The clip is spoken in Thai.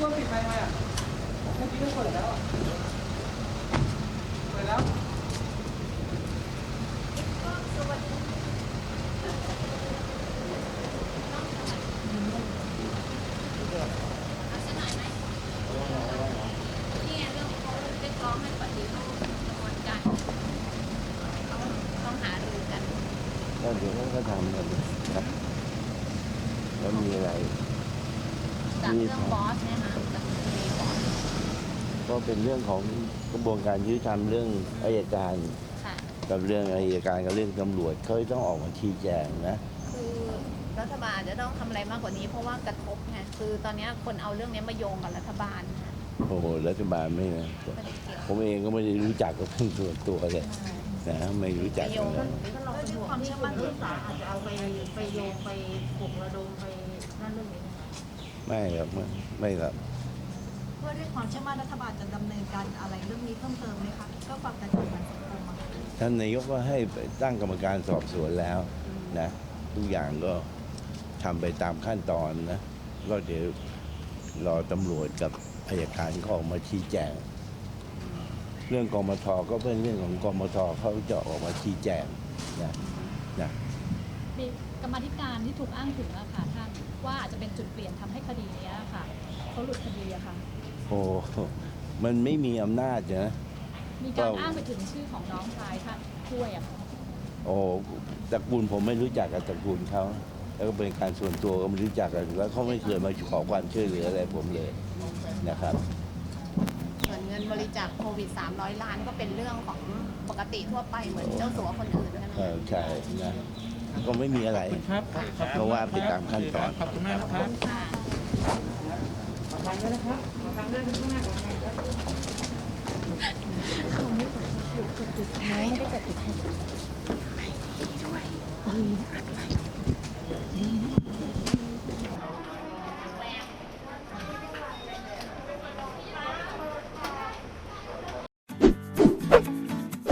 ตัวปิดไฟไหมอะเมื่อกี้ก็เปิดแล้วอะเปิดแล้วเอาสักหน่อยไหมนี่ไงเรื่องเขาเรียกร้องให้ปฏิรูปกระบวนการเขาต้องหารือกัน ก็เดี๋ยวเขาก็ทำกันนะแล้วมีอะไร จากเรื่องบอสเนี่ยค่ะจากคดีบอสก็เป็นเรื่องของกระบวนการยุติธรรมเรื่องอายการค่ะกับเรื่องอายการกับเรื่องตำรวจเขาต้องออกมาชี้แจงนะ คือรัฐบาลจะต้องทำอะไรมากกว่านี้ เพราะว่ากระทบไงคือตอนเนี้ยคนเอาเรื่องนี้มาโยงกับรัฐบาลนะโอ้โหรัฐบาลไม่นะไม่ได้เกี่ยวผมเองก็ไม่ได้รู้จักกับเรื่องส่วนตัวเลยนะไม่รู้จักไปโยกันงเลยถ้าเราเป็นห่วงที่คุณศึกษาอาจจะเอาไปไปโยงไปปลุกระดมไป ไม่ครับไม่ไม่ครับเพื่อเรียกความเชื่อมั่นรัฐบาลจะดำเนินการอะไรเรื่องนี้เพิ่มเติมไหมคะเพื่อความกระจ่างสังคมอะค่ะท่านนายกก็ให้ไปตั้งกรรมการสอบสวนแล้วนะทุกอย่างก็ทำไปตามขั้นตอนนะ ก็เดี๋ยวรอตำรวจกับอายการเขาออกมาชี้แจง เรื่องกมทก็เป็นเรื่องของกมทเขาจะออกมาชี้แจงนะนะ มีกรรมาธิการที่ถูกอ้างถึงอะค่ะท่าน ว่าอาจจะเป็นจุดเปลี่ยนทำให้คดีเนี้ยค่ะเขาหลุดคดีอะค่ะโอ้มันไม่มีอำนาจนะมีการก็อ้างไปถึงชื่อของน้องชายท่านช่วยอะค่ะโอ้ตระกูลผมไม่รู้จักกับตระกูลเขาแล้วก็เป็นการส่วนตัวก็ไม่รู้จักกันแล้วเขาไม่เคยมาขอความช่วยเหลืออะไรผมเลยนะครับส่วนเงินบริจาคโควิด 300 ล้านก็เป็นเรื่องของปกติทั่วไปเหมือนเจ้าสัวคนอื่นใช่ไหมเออใช่นะ ก็ไม่มีอะไร ครับเพราะว่าไปตามขั้นตอน ขอบคุณมากนะครับค่ะขอทางด้วยนะครับขอทางด้วยข้างหน้าขอทางด้วย